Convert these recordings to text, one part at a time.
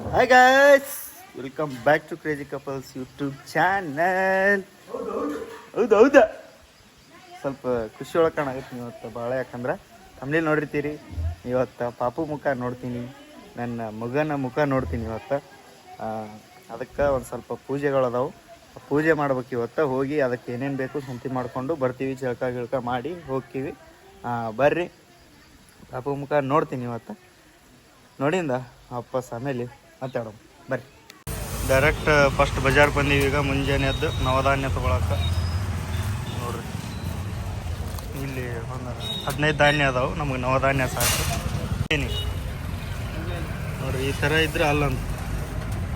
Hi guys welcome back to crazy couples YouTube channel ಹೌದು ಸ್ವಲ್ಪ ಖುಷಿ ಒಳಗೆ ಕಾಣಾಗತ್ತೆ ಇವತ್ತು ಭಾಳ, ಯಾಕಂದ್ರೆ ತಮ್ಮಲ್ಲಿ ನೋಡಿರ್ತೀರಿ. ಇವತ್ತು ಪಾಪು ಮುಖ ನೋಡ್ತೀನಿ, ನನ್ನ ಮಗನ ಮುಖ ನೋಡ್ತೀನಿ ಇವತ್ತು. ಅದಕ್ಕೆ ಒಂದು ಸ್ವಲ್ಪ ಪೂಜೆಗಳು ಅದಾವು ಆ ಪೂಜೆ ಮಾಡ್ಬೇಕು ಇವತ್ತು, ಹೋಗಿ ಅದಕ್ಕೆ ಏನೇನು ಬೇಕು ಸಂತಿ ಮಾಡಿಕೊಂಡು ಬರ್ತೀವಿ ಜಳಕ ಗಿಳಕ ಮಾಡಿ ಹೋಗ್ತೀವಿ. ಬರ್ರಿ. ಪಾಪು ಮುಖ ನೋಡ್ತೀನಿ ಇವತ್ತು. ನೋಡಿಂದ ವಾಪಸ್ ಆಮೇಲೆ ಮಾತಾಡೋಣ. ಬರ್ರಿ. ಡೈರೆಕ್ಟ್ ಫಸ್ಟ್ ಬಜಾರ್ ಬಂದೀವಿ ಈಗ ಮುಂಜಾನೆ ಎದ್ದು ನವಧಾನ್ಯ ತೊಗೊಳಕ್ಕೆ ನೋಡ್ರಿ. ಇಲ್ಲಿ ಒಂದು ಹದಿನೈದು ಧಾನ್ಯ ಅದಾವೆ ನಮಗೆ ನವಧಾನ್ಯ ಸಾಕು. ಏನಿ? ನೋಡ್ರಿ ಈ ಥರ ಇದ್ರೆ ಅಲ್ಲಂತ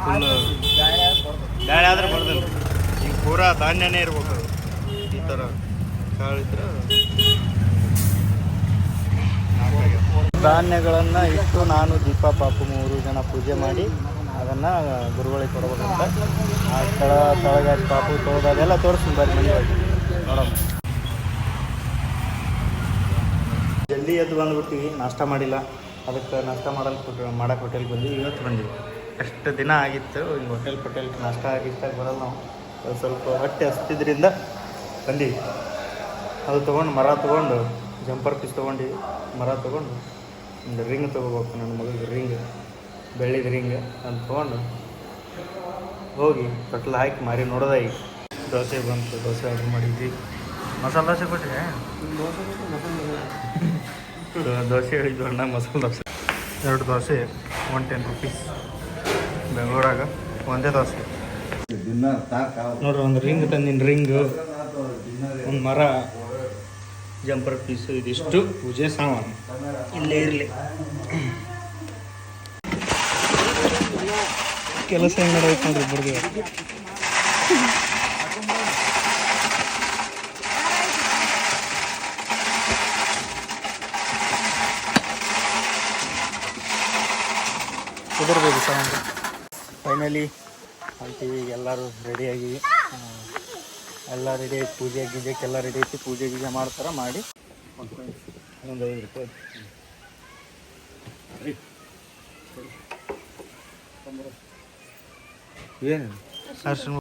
ಫುಲ್ ಬ್ಯಾಳೆ ಆದ್ರೆ ಬರ್ದಿಲ್ಲ ಈಗ ಪೂರಾ ಧಾನ್ಯನೇ ಇರ್ಬೇಕು ಈ ಥರ ಕಾಳಿದ್ರೆ ಧಾನ್ಯಗಳನ್ನು ಇಟ್ಟು ನಾನು ದೀಪ ಪಾಪು ಮೂರು ಜನ ಪೂಜೆ ಮಾಡಿ ಅದನ್ನು ಗುರುಗಳಿಗೆ ಕೊಡ್ಬೇಕಂತ. ಆ ಸ್ಥಳ ತಳಗಾರಿ ಪಾಪು ತೋದ ಅದೆಲ್ಲ ತೋರಿಸ್ತೀನಿ ಬರ್ರಿ ಮನೆ ಒಳಗೆ ನೋಡೋಣ ಜಲ್ದಿ ಎದ್ದು ಬಂದ್ಬಿಡ್ತೀವಿ, ನಾಷ್ಟ ಮಾಡಿಲ್ಲ. ಅದಕ್ಕೆ ನಾಷ್ಟ ಮಾಡಲು ಕೊಟ್ಟು ಮಾಡಕ್ಕೆ ಹೋಟೆಲ್ಗೆ ಬಂದ್ವಿ. ಇವತ್ತು ಬಂದ್ವಿ. ಎಷ್ಟು ದಿನ ಆಗಿತ್ತು ಈಗ ಹೋಟೆಲ್ ಪಟೇಲ್ ನಾಷ್ಟ ಆಗಿಷ್ಟಾಗಿ ಬರಲ್ಲ ನಾವು. ಸ್ವಲ್ಪ ಹೊಟ್ಟೆ ಹಸ್ತಿದ್ರಿಂದ ಬಂದೀವಿ. ಅದು ತೊಗೊಂಡು ಮರ ತೊಗೊಂಡು ಜಂಪರ್ ಪೀಸ್ ತೊಗೊಂಡು ಮರ ತೊಗೊಂಡು ಒಂದು ರಿಂಗ್ ತೊಗೋಬೇಕು ನನ್ನ ಮಗಳಿಗೆ ರಿಂಗ್ ಬೆಳ್ಳಿದ ರಿಂಗ್ ಅಂತ ತೊಗೊಂಡು ಹೋಗಿ ಕಟ್ಲ ಹಾಕಿ ಮಾರಿ ನೋಡೋದ ಈಗ ದೋಸೆ ಬಂತು ದೋಸೆ ಆರ್ಡ್ರ್ ಮಾಡಿದ್ವಿ. ಮಸಾಲೆ ದೋಸೆ ಕೊಟ್ಟರೆ ದೋಸೆ ಹೇಳಿದ್ವಿ ಅಣ್ಣ ಮಸಾಲೆ ದೋಸೆ. ಎರಡು ದೋಸೆ ಒನ್ ಟೆನ್ ರುಪೀಸ್ ಬೆಂಗಳೂರಾಗ ಒಂದೇ ದೋಸೆ. ನೋಡ್ರಿ ಒಂದು ರಿಂಗ್ ತಂದಿನ ರಿಂಗ್ ಒಂದು ಮರ. ಜಂಪರ್ ಪೀಸು ಇದಿಷ್ಟು ಪೂಜೆ ಸಾಮಾನು. ಇಲ್ಲೇ ಇರಲಿ. ಕೆಲಸ ಹೆಂಗೆ ನಡೆಯುತ್ತೆ ನೋಡ್ರಿ ಇಬ್ಬರಿಗೆ ಸಾಮಾನು. ಫೈನಲಿ ಅಂತೀವಿ ಎಲ್ಲರೂ ರೆಡಿ ಆಗಿವಿ ಆ, ಎಲ್ಲ ರೆಡಿ ಐತಿ ಪೂಜೆ ಗೀಜೆಕ್ಕೆಲ್ಲ ರೆಡಿ ಐತಿ ಪೂಜೆ ಗೀಜೆ ಮಾಡ್ತಾರ, ಮಾಡಿ ಒಂದು ಐದು ರೂಪಾಯಿ. ಏನು? ಅರ್ಶಿನ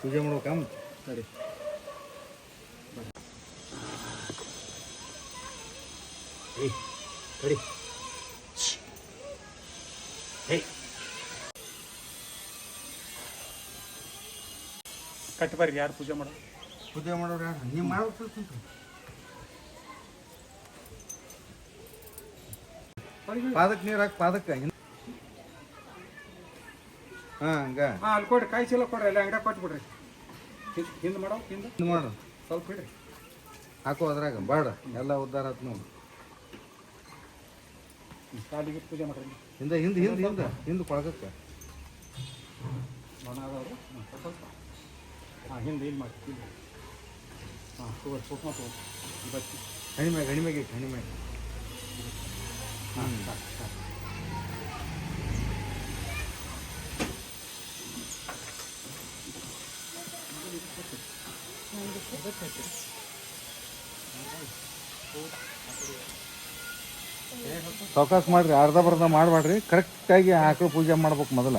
ಪೂಜೆ ಮಾಡ್ಬೇಕಮ್ಮ ಸರಿ. ಏಯ್ ಕಡಿ ಏಯ್ ಕಟ್ ಬರ್ರಿ ಯಾರು ಪೂಜೆ ಮಾಡೋದು ಪೂಜೆ ಮಾಡೋರು ಯಾರು? ನೀವು ಮಾಡ್ಬೇಕು ಪಾದಕ್ಕೆ ನೀರು ಹಾಕಿ ಪಾದಕ್ಕೆ. ಹಾ ಹಂಗ. ಹಾಂ ಅಲ್ಲಿ ಕೊಡ್ರಿ ಕಾಯಿ ಚೀಲ ಕೊಡ್ರಿ ಅಲ್ಲಿ ಅಂಗಡಿ ಕೊಟ್ಬಿಡ್ರಿ ಹಿಂದೆ ಮಾಡೋ ಹಿಂದೆ. ಇದು ಮಾಡು. ಸ್ವಲ್ಪ ಬಿಡ್ರಿ ಹಾಕೋ ಅದ್ರಾಗ ಬಾಡ. ಎಲ್ಲ ಉದ್ಧಾರ ಆತ್ ನೋಡಿ. ಕಾಲಿಗೆ ಪೂಜೆ ಮಾಡ್ರಿ. ಹಿಂದೆ ಹಿಂದೆ ಹಿಂದೆ ಹಿಂದೆ ಹಿಂದೆ ಕೊಳಗಕ್ಕೆ. ಹಾಂ ಹಾಂ ಹಿಂದೆ ಇಲ್ಲಿ ಮಾಡಿ ಇಲ್ಲಿ ಹಾಂ ತಗೋರಿ ಕುಕ್ಮ ತಗೋರಿ ಬಚ್ಚಿ ಹಣಿಮ್ಯಾಗ ಹಣಿಮ್ಯಾಗ ಐತಿ ಹಣಿಮ್ಯಾಗ ಹಾಂ ಸಾಕು ಸಾಕು ಸಾವಕಾಶ ಮಾಡ್ರಿ ಅರ್ಧ ಬರ್ಧ ಮಾಡಬೇಡ್ರಿ ಕರೆಕ್ಟಾಗಿ ಆಕಳು ಪೂಜೆ ಮಾಡ್ಬೇಕು ಮೊದಲ.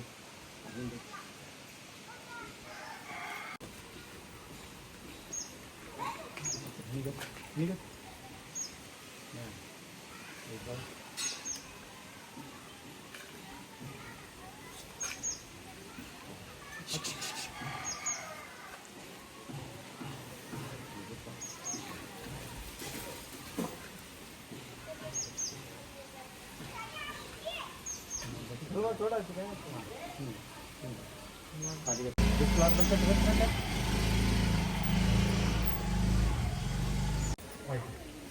돼. 안 돼. 밀어, 밀어. 네. 이거. सोडायचं काय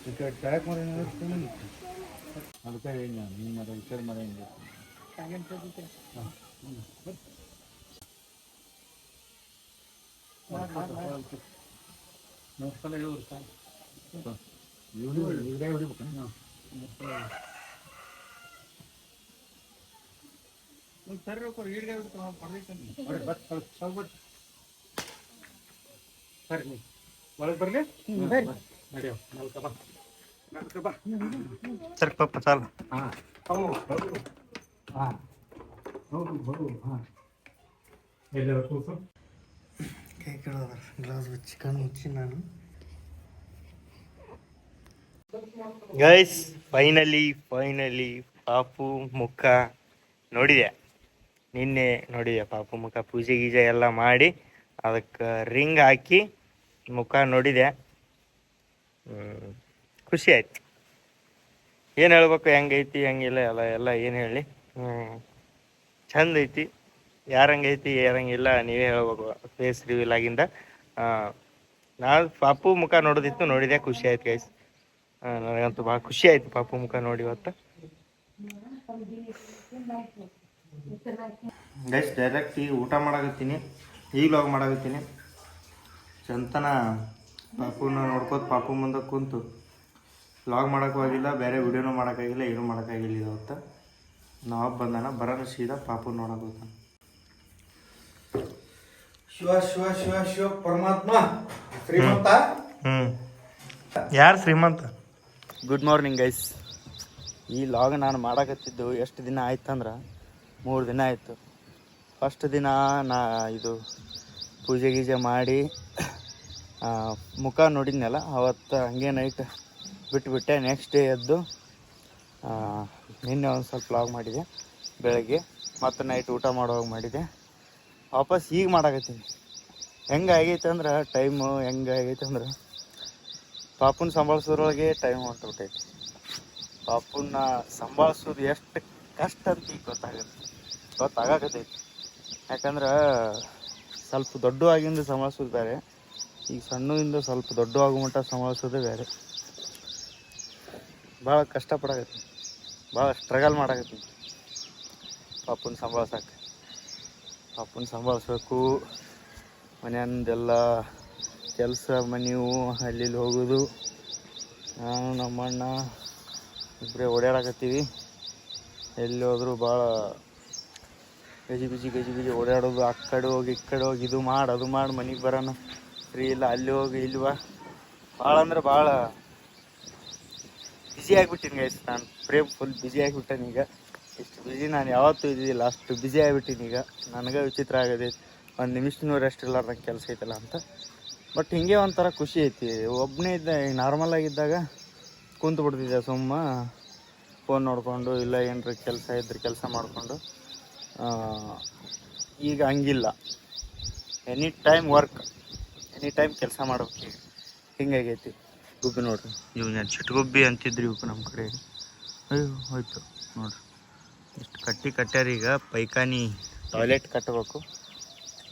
ఇక్కడ ట్రాక్ మరి అందుకే ఏం చేయాలి మరి ఇక్కడ మరి ఏం చేస్తాను నమస్కారం ఎవరు సార్ ఎవరు ఎవరు ಸರಿ ಒಳಗೆ ಬರಲಿ? ನಡೆಯೋ ನಲ್ಕ ಬಾ. ನಲ್ಕ ಬಾ. ಸರ್ ಪಾಪ ಚಾಲು ಹಾಂ ಹಾಂ ಹೌದು ಹಾಂ. ಎಲ್ಲರ ಕೂಸು ಕೈ ಗ್ಲಾಸ್ ಮುಚ್ಚಿ ಕಣ್ಣು ಮುಚ್ಚಿ ನಾನು. ಗೈಸ್ ಫೈನಲಿ ಫೈನಲಿ ಪಾಪು ಮುಖ ನೋಡಿದೆ. ನಿನ್ನೆ ನೋಡಿ ಪಾಪು ಮುಖ ಪೂಜೆ ಗೀಜೆ ಎಲ್ಲ ಮಾಡಿ ಅದಕ್ಕೆ ರಿಂಗ್ ಹಾಕಿ ಮುಖ ನೋಡಿದೆ. ಖುಷಿ ಆಯ್ತು. ಏನು ಹೇಳ್ಬೇಕು ಹೆಂಗೈತಿ ಹೆಂಗಿಲ್ಲ ಎಲ್ಲ ಎಲ್ಲ ಏನು ಹೇಳಿ. ಚಂದ ಐತಿ. ಯಾರಂಗೈತಿ ಯಾರಂಗಿಲ್ಲ ನೀವೇ ಹೇಳ್ಬೇಕು ಫೇಸ್ ರಿವೀಲ್ ಆಗಿಂದ. ನಾನು ಪಾಪು ಮುಖ ನೋಡೋದಿತ್ತು, ನೋಡಿದೆ, ಖುಷಿ ಆಯ್ತು ಗೈಸ್ ನನಗಂತೂ ಭಾಳ ಖುಷಿ ಆಯ್ತು ಪಾಪು ಮುಖ ನೋಡಿ ಇವತ್ತು. ಗೈಸ್ ಡೈರೆಕ್ಟ್ ಈಗ ಊಟ ಮಾಡಾಕತ್ತೀನಿ. ಈಗ ಲಾಗ್ ಮಾಡಾಕತ್ತೀನಿ. ಚಂತನ ಪಾಪುನ ನೋಡ್ಕೋತ ಪಾಪು ಮುಂದೆ ಕುಂತು. ಲಾಗ್ ಮಾಡೋಕ್ಕಾಗಿಲ್ಲ ಬೇರೆ ವಿಡಿಯೋನೂ ಮಾಡೋಕ್ಕಾಗಿಲ್ಲ ಏನೂ ಮಾಡೋಕ್ಕಾಗಿಲ್ಲ ಇವತ್ತು ನಾವು ಬಂದಾನ ಬರೋಣ ಸೀದಾ ಪಾಪು ನೋಡೋಕೆ ಹೋಗ್ತಾನ. ಶಿವ ಶಿವ ಶಿವ ಶಿವ ಪರಮಾತ್ಮ. ಶ್ರೀಮಂತ? ಹ್ಞೂ ಯಾರು ಶ್ರೀಮಂತ? ಗುಡ್ ಮಾರ್ನಿಂಗ್ ಗೈಸ್ ಈ ಲಾಗ್ ನಾನು ಮಾಡಾಕತ್ತಿದ್ದು ಎಷ್ಟು ದಿನ ಆಯ್ತಂದ್ರೆ? ಮೂರು ದಿನ ಆಯಿತು. ಫಸ್ಟ್ ದಿನ ನಾ ಇದು ಪೂಜೆ ಗೀಜೆ ಮಾಡಿ ಮುಖ ನೋಡಿದ್ನಲ್ಲ, ಅವತ್ತು ಹಂಗೆ ನೈಟ್ ಬಿಟ್ಬಿಟ್ಟೆ ನೆಕ್ಸ್ಟ್ ಡೇ ಎದ್ದು ನಿನ್ನೆ ಒಂದು ಸ್ವಲ್ಪ ಲಾಗ್ ಮಾಡಿದೆ, ಬೆಳಗ್ಗೆ ಮತ್ತು ನೈಟ್ ಊಟ ಮಾಡುವಾಗ ಮಾಡಿದೆ. ವಾಪಸ್ ಈಗ ಮಾಡಾಕತ್ತೀನಿ. ಹೆಂಗೆ ಆಗೈತೆ ಅಂದ್ರೆ ಟೈಮು ಹೆಂಗೆ ಆಗೈತೆ ಅಂದ್ರೆ, ಪಾಪುನ ಸಂಭಾಳಿಸೋದ್ರೊಳಗೆ ಟೈಮ್ ಹೊಂಟುಬಿಟ್ಟೈತಿ ಪಾಪುನ ಸಂಭಾಳಿಸೋದು ಎಷ್ಟು ಕಷ್ಟ ಅಂತ ಈಗ ಗೊತ್ತಾಗುತ್ತೆ. ಗೊತ್ತಾಗಕತ್ತೈತಿ. ಯಾಕಂದ್ರೆ ಸ್ವಲ್ಪ ದೊಡ್ಡ ಆಗಿಂದ ಸಂಭಾಳಿಸೋದು ಬೇರೆ, ಈಗ ಸಣ್ಣದಿಂದ ಸ್ವಲ್ಪ ದೊಡ್ಡ ಆಗೋ ಮಟ್ಟ ಸಂಭಾಳಿಸೋದೇ ಬೇರೆ. ಭಾಳ ಕಷ್ಟಪಡಾಕತ್ತೀನಿ ಭಾಳ ಸ್ಟ್ರಗಲ್ ಮಾಡಾಕತ್ತೀನಿ ಪಾಪನ ಸಂಭಾಳ್ಸಕ್ಕೆ ಪಾಪನ ಸಂಭಾಳಿಸ್ಬೇಕು ಮನೆಯಂದೆಲ್ಲ ಕೆಲಸ ಮನೆಯು ಅಲ್ಲಿ ಹೋಗೋದು. ನಾನು ನಮ್ಮಣ್ಣ ಇಬ್ಬರೇ ಓಡಾಡಕತ್ತೀವಿ. ಎಲ್ಲಿ ಹೋದ್ರು ಭಾಳ ಗಜಿ ಬಿಜಿ ಗಜಿ ಬಿಜಿ ಓಡಾಡೋದು, ಆ ಕಡೆ ಹೋಗಿ ಈ ಕಡೆ ಹೋಗಿ ಇದು ಮಾಡಿ, ಅದು ಮಾಡಿ, ಮನೆಗೆ ಬರೋಣ. ಫ್ರೀ ಇಲ್ಲ, ಅಲ್ಲಿ ಹೋಗಿ, ಇಲ್ಲಿ ಬಾ. ಭಾಳ ಅಂದ್ರೆ ಭಾಳ ಬ್ಯುಸಿ ಆಗಿಬಿಟ್ಟಿನಿ ಗೈಸ್ ನಾನು. ಪ್ರೇಮ್ ಫುಲ್ ಬ್ಯುಸಿ ಆಗಿಬಿಟ್ಟೇನೆ ಈಗ. ಇಷ್ಟು ಬ್ಯುಸಿ ನಾನು ಯಾವತ್ತೂ ಇದ್ದಿದ್ದಿಲ್ಲ, ಅಷ್ಟು ಬ್ಯುಸಿ ಆಗಿಬಿಟ್ಟಿನಿ ಈಗ. ನನಗೆ ವಿಚಿತ್ರ ಆಗದೆ ಒಂದು ನಿಮಿಷನೂ ರೆಸ್ಟ್ ಇರ್ಲಾರ್ದಂಗೆ ಕೆಲಸ ಐತಲ್ಲ ಅಂತ. ಬಟ್ ಹಿಂಗೆ ಒಂಥರ ಖುಷಿ ಐತಿ. ಒಬ್ಬನೇ ಇದ್ದ, ನಾರ್ಮಲ್ ಆಗಿದ್ದಾಗ ಕುಂತು ಬಿಡ್ತಿದ್ದೆ ಸುಮ್ಮ. ಫೋನ್ ನೋಡಿಕೊಂಡು ಇಲ್ಲ ಏನಾರ ಕೆಲಸ ಇದ್ರೆ ಕೆಲಸ ಮಾಡಿಕೊಂಡು ಈಗ ಹಂಗಿಲ್ಲ. Any time work any time ಕೆಲಸ ಮಾಡ್ಬೇಕು ಈಗ. ಹಿಂಗಾಗೈತಿ. ಗುಬ್ಬಿ ನೋಡ್ರಿ ಇವು ನಾನು ಚಿಟ್ಗುಬ್ಬಿ ಅಂತಿದ್ರಿ ಇವಕ್ಕೆ ನಮ್ಮ ಕಡೆ. ಅಯ್ಯೋ ಹೋಯ್ತು ನೋಡ್ರಿ. ಇಷ್ಟು ಕಟ್ಟಿ ಕಟ್ಟ್ಯಾರ ಈಗ ಪೈಖಾನಿ. ಟಾಯ್ಲೆಟ್ ಕಟ್ಟಬೇಕು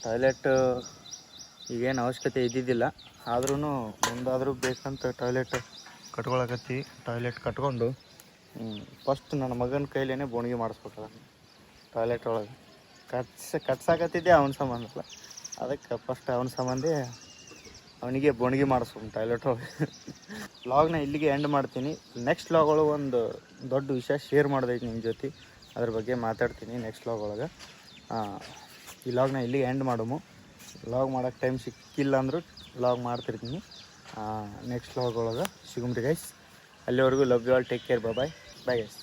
ಟಾಯ್ಲೆಟ್ ಈಗೇನು ಅವಶ್ಯಕತೆ ಇದ್ದಿದ್ದಿಲ್ಲ. ಆದ್ರೂ ಮುಂದಾದರೂ ಬೇಕಂತ ಟಾಯ್ಲೆಟ್ ಕಟ್ಕೊಳಕತ್ತಿ ಟಾಯ್ಲೆಟ್ ಕಟ್ಕೊಂಡು ಫಸ್ಟ್ ನನ್ನ ಮಗನ ಕೈಲೇ ಬೋಣಿಗೆ ಮಾಡಿಸ್ಬೇಕಲ್ಲ. ಟಾಯ್ಲೆಟ್ ಒಳಗೆ. ಕಟ್ಸ, ಕಟ್ಸಾಕತ್ತಿದ್ದೆ ಅವನ ಸಂಬಂಧ ಅದಕ್ಕೆ ಫಸ್ಟ್ ಅವನ ಸಂಬಂಧಿ ಅವನಿಗೆ ಬೋಣಿಗೆ ಮಾಡಿಸ್ಬೇಕು ಟಾಯ್ಲೆಟ್ ಒಳಗೆ. ವ್ಲಾಗ್ನ ಇಲ್ಲಿಗೆ ಎಂಡ್ ಮಾಡ್ತೀನಿ. ನೆಕ್ಸ್ಟ್ ಲಾಗ್ ಒಳಗೆ ಒಂದು ದೊಡ್ಡ ವಿಷಯ ಶೇರ್ ಮಾಡಿದೈತಿ ನಿಮ್ಮ ಜೊತೆ. ಅದ್ರ ಬಗ್ಗೆ ಮಾತಾಡ್ತೀನಿ ನೆಕ್ಸ್ಟ್ ಲಾಗ್ ಒಳಗೆ. ಈ ಲಾಗ್ನ ಇಲ್ಲಿಗೆ ಎಂಡ್ ಮಾಡಮು. ಲಾಗ್ ಮಾಡೋಕ್ಕೆ ಟೈಮ್ ಸಿಕ್ಕಿಲ್ಲ ಅಂದರೂ ಲಾಗ್ ಮಾಡ್ತಿರ್ತೀನಿ. ನೆಕ್ಸ್ಟ್ ಲಾಗ್ ಒಳಗೆ ಸಿಗುಮ್ರಿ ಗೈಸ್ ಅಲ್ಲಿವರೆಗೂ love you all take care bye bye guys